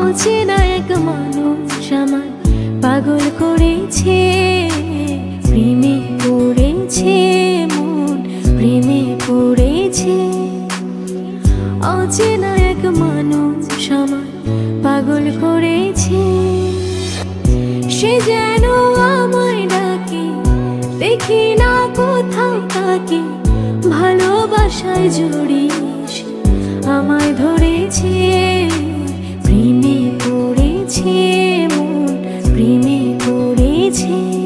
অচেনা এক মানুষ আমার পাগল করেছে, প্রেমে পড়েছে মন, প্রেমে পড়েছে। অচেনা এক মানুষ আমার পাগল করেছে। সে যেন আমায় ডাকে, দেখি না কোথাও তাকে, ভালোবাসায় জড়িয়ে আমায় ধরেছে। পড়েছে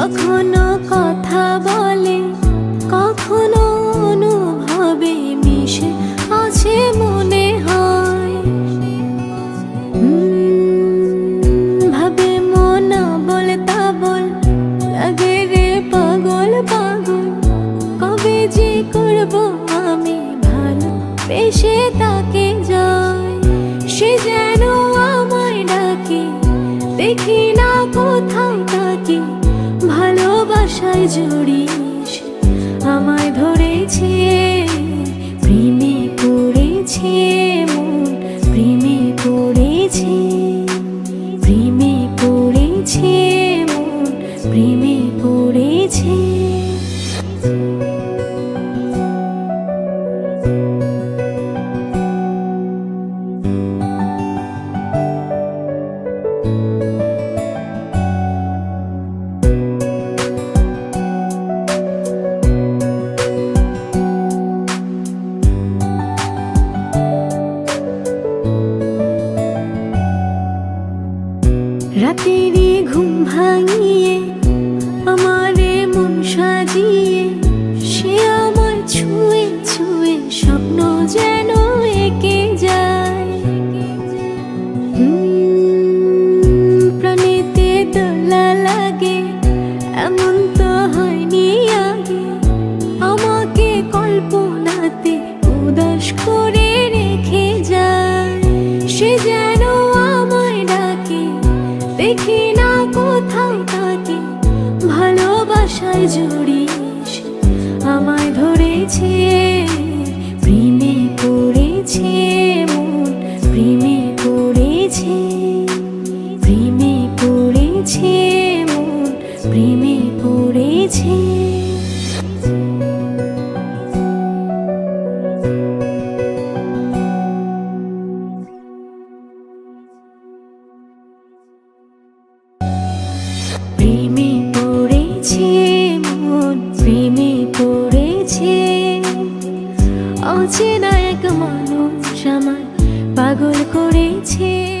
কখনো কথা বলে, কখনো অনুভবে মিশে, আছে মনে হয়। ভাবে মনা বলে তা বল লাগে রে পাগল পাগল। কবে যে করব আমি ভালো, বেশে তাকে যায়। সে যেন আমায় ডাকে, দেখি না কোথাও তাকে। ভালোবাসায় জড়িস আমায় ধরেছে রাতেরই ঘুম ভাঙিয়ে জড়িস, আমায় ধরেছে, প্রেমে পড়েছে মন, প্রেমে পড়েছে প্রেমে পড়েছে মন, প্রেমে পড়েছে। প্রেমে পড়েছে প্রেমে পড়েছে। অচেনা এক মানুষ আমার পাগল করেছে।